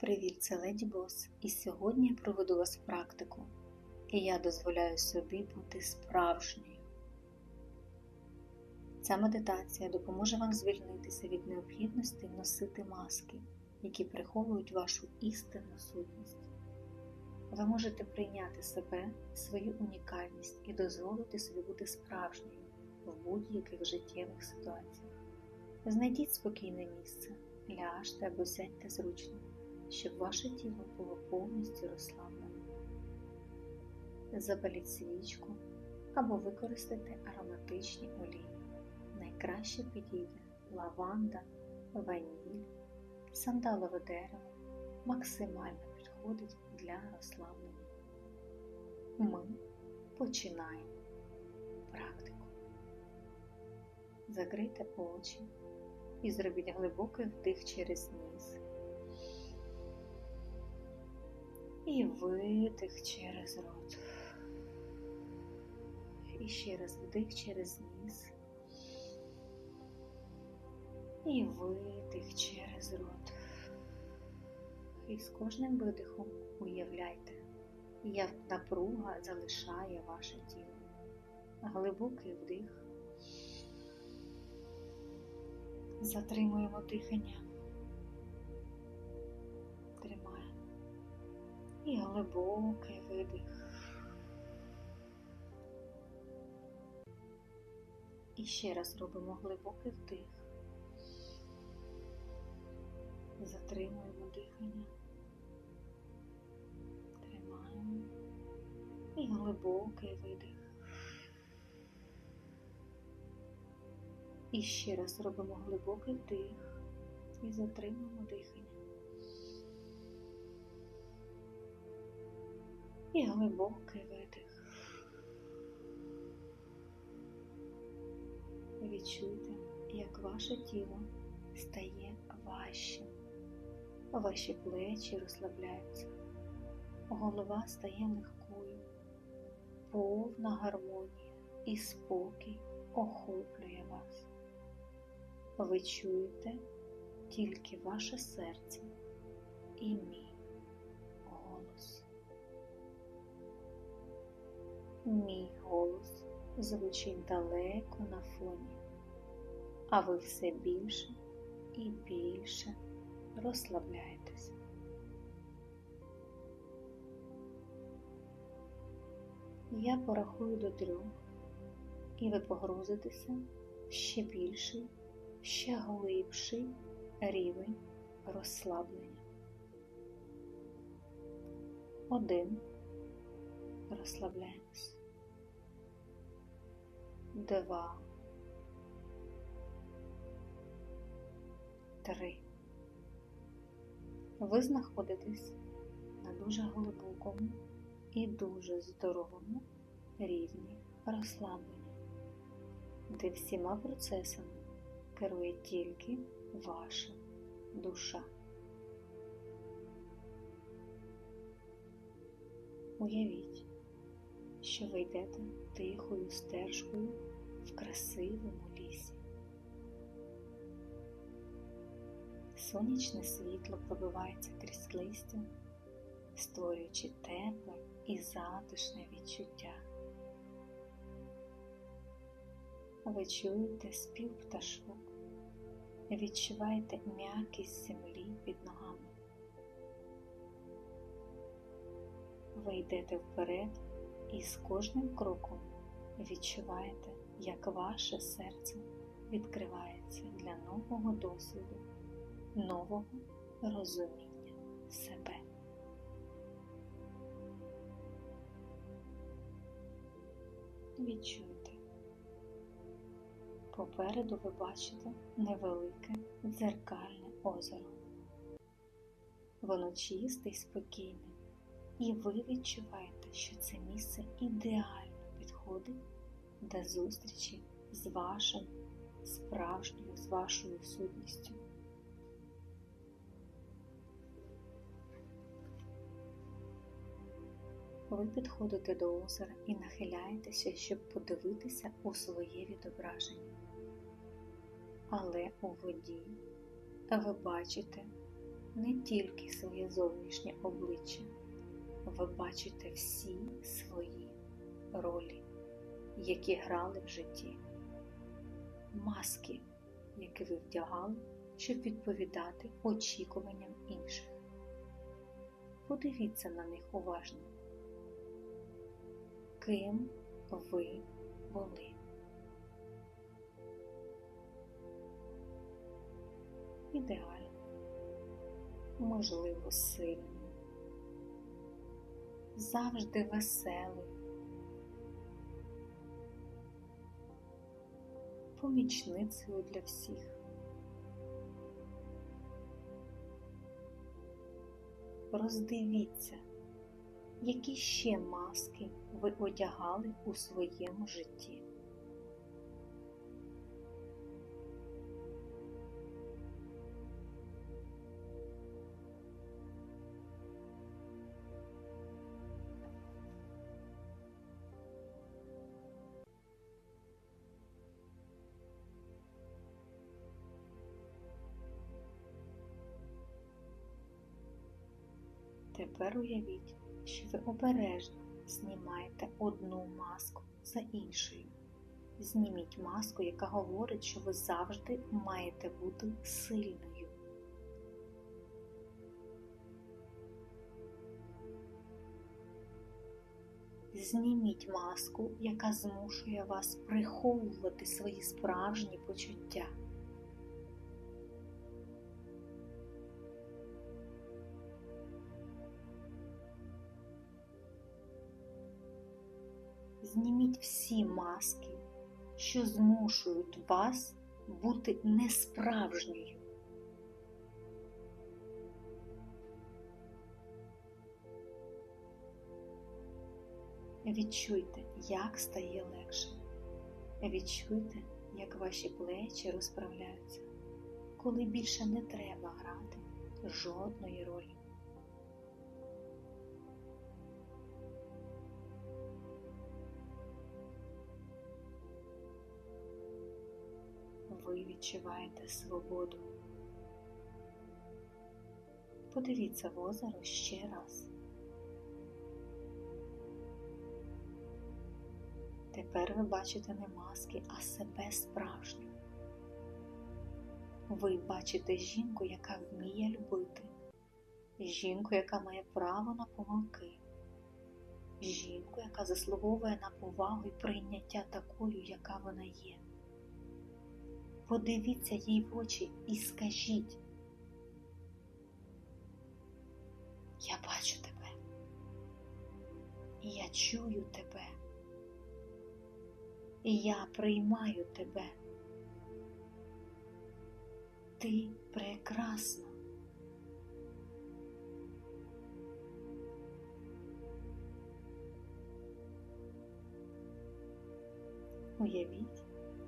Привіт, це Леді Бос, і сьогодні я проведу вас практику, і я дозволяю собі бути справжньою. Ця медитація допоможе вам звільнитися від необхідності носити маски, які приховують вашу істинну сутність. Ви можете прийняти себе, свою унікальність і дозволити собі бути справжньою в будь-яких життєвих ситуаціях. Знайдіть спокійне місце, ляжте або сядьте зручно, щоб ваше тіло було повністю розслаблене. Запаліть свічку або використайте ароматичні олії. Найкраще підійде лаванда, ваніль, сандалове дерево максимально підходить для розслаблення. Ми починаємо практику. Закрийте очі і зробіть глибокий вдих через ніс. І видих через рот. І ще раз вдих через ніс. І видих через рот. І з кожним видихом уявляйте, як напруга залишає ваше тіло. Глибокий вдих. Затримуємо дихання. І глибокий видих. І ще раз робимо глибокий вдих. Затримуємо дихання. Тримаємо. І глибокий видих. І ще раз робимо глибокий вдих і затримуємо дихання. І глибокий видих. Відчуйте, як ваше тіло стає важчим. Ваші плечі розслабляються, голова стає легкою, повна гармонія і спокій охоплює вас. Ви чуєте тільки ваше серце і мій Мій голос звучить далеко на фоні, а ви все більше і більше розслабляєтесь. Я порахую до трьох, і ви погрузитеся в ще більший, ще глибший рівень розслаблення. Один. Розслабляємось. Два. Три. Ви знаходитесь на дуже глибокому і дуже здоровому рівні розслаблення, де всіма процесами керує тільки ваша душа. Уявіть, що ви йдете тихою стежкою в красивому лісі. Сонячне світло пробивається крізь листя, створюючи тепле і затишне відчуття. Ви чуєте спів пташок, відчуваєте м'якість землі під ногами. Ви йдете вперед і з кожним кроком відчуваєте, як ваше серце відкривається для нового досвіду нового розуміння себе. Відчуйте. Попереду ви бачите невелике дзеркальне озеро. Воно чисте й спокійне, і ви відчуваєте, що це місце ідеально підходить до зустрічі з вашим справжньою, з вашою сутністю. Ви підходите до озера і нахиляєтеся, щоб подивитися у своє відображення. Але у воді ви бачите не тільки своє зовнішнє обличчя, ви бачите всі свої ролі, які грали в житті, маски, які ви вдягали, щоб відповідати очікуванням інших. Подивіться на них уважно. Ким ви були? Ідеально, можливо, сильним, завжди веселим, помічницею для всіх. Роздивіться, які ще маски ви одягали у своєму житті. Тепер уявіть, що ви обережно знімаєте одну маску за іншою. Зніміть маску, яка говорить, що ви завжди маєте бути сильною. Зніміть маску, яка змушує вас приховувати свої справжні почуття. Зніміть всі маски, що змушують вас бути несправжньою. Відчуйте, як стає легше. Відчуйте, як ваші плечі розправляються, коли більше не треба грати жодної ролі. Ви відчуваєте свободу. Подивіться в озеро ще раз. Тепер ви бачите не маски, а себе справжню. Ви бачите жінку, яка вміє любити, жінку, яка має право на помилки, жінку, яка заслуговує на повагу і прийняття такою, яка вона є. Подивіться їй в очі і скажіть, я бачу тебе, я чую тебе. Я приймаю тебе. Ти прекрасна. Уявіть,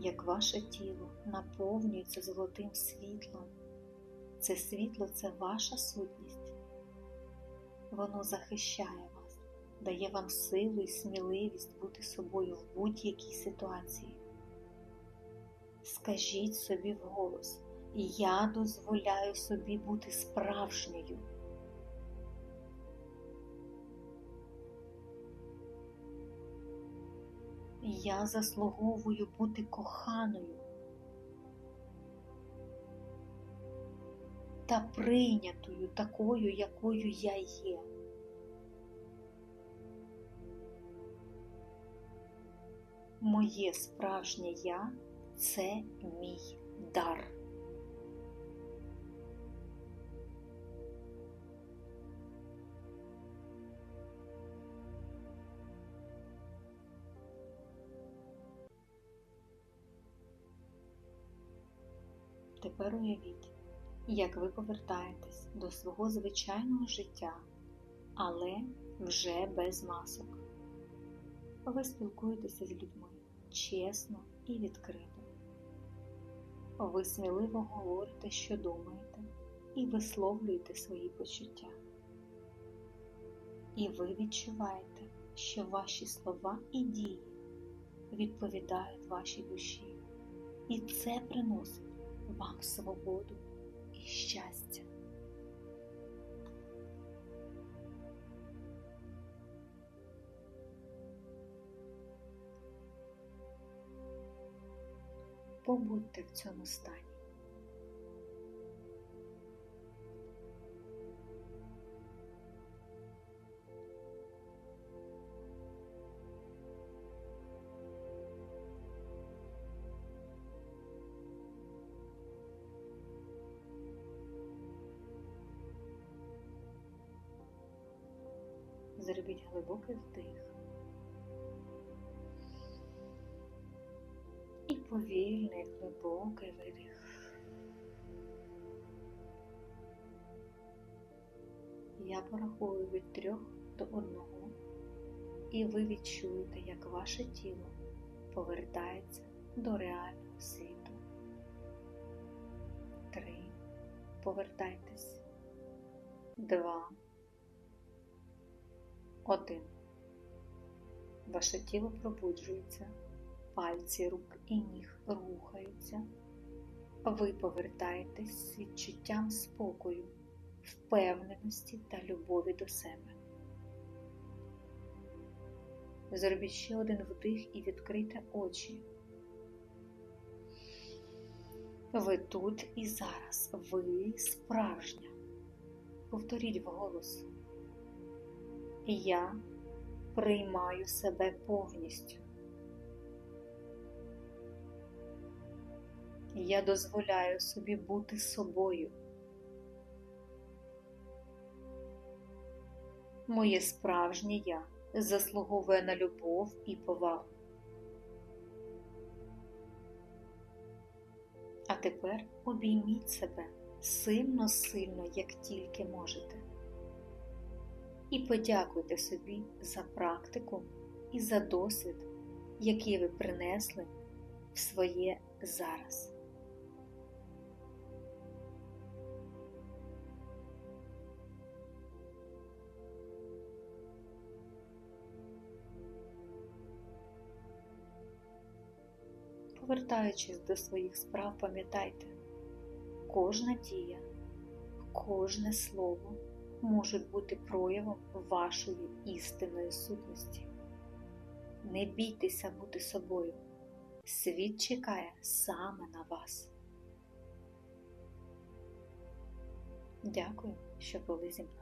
як ваше тіло наповнюється золотим світлом. Це світло це ваша сутність. Воно захищає вас, дає вам силу і сміливість бути собою в будь-якій ситуації. Скажіть собі вголос, я дозволяю собі бути справжньою. Я заслуговую бути коханою та прийнятою такою, якою я є. Моє справжнє я це мій дар. Тепер уявіть, як ви повертаєтесь до свого звичайного життя, але вже без масок. Ви спілкуєтеся з людьми чесно і відкрито. Ви сміливо говорите, що думаєте, і висловлюєте свої почуття. І ви відчуваєте, що ваші слова і дії відповідають вашій душі, і це приносить вам свободу і щастя. Побудьте в цьому стані. Повільний глибокий видих. Я порахую від трьох до одного, і ви відчуєте, як ваше тіло повертається до реального світу. Три. Повертайтесь. Два. Один. Ваше тіло пробуджується, пальці рук і ніг рухаються. Ви повертаєтесь з відчуттям спокою, впевненості та любові до себе. Зробіть ще один вдих і відкрийте очі. Ви тут і зараз, ви справжня. Повторіть вголос. Я приймаю себе повністю. Я дозволяю собі бути собою. Моє справжнє я заслуговує на любов і повагу. А тепер обійміть себе сильно-сильно, як тільки можете. І подякуйте собі за практику і за досвід, який ви принесли в своє зараз. Повертаючись до своїх справ, пам'ятайте, кожна дія, кожне слово можуть бути проявом вашої істинної сутності. Не бійтеся бути собою. Світ чекає саме на вас. Дякую, що були зі мною.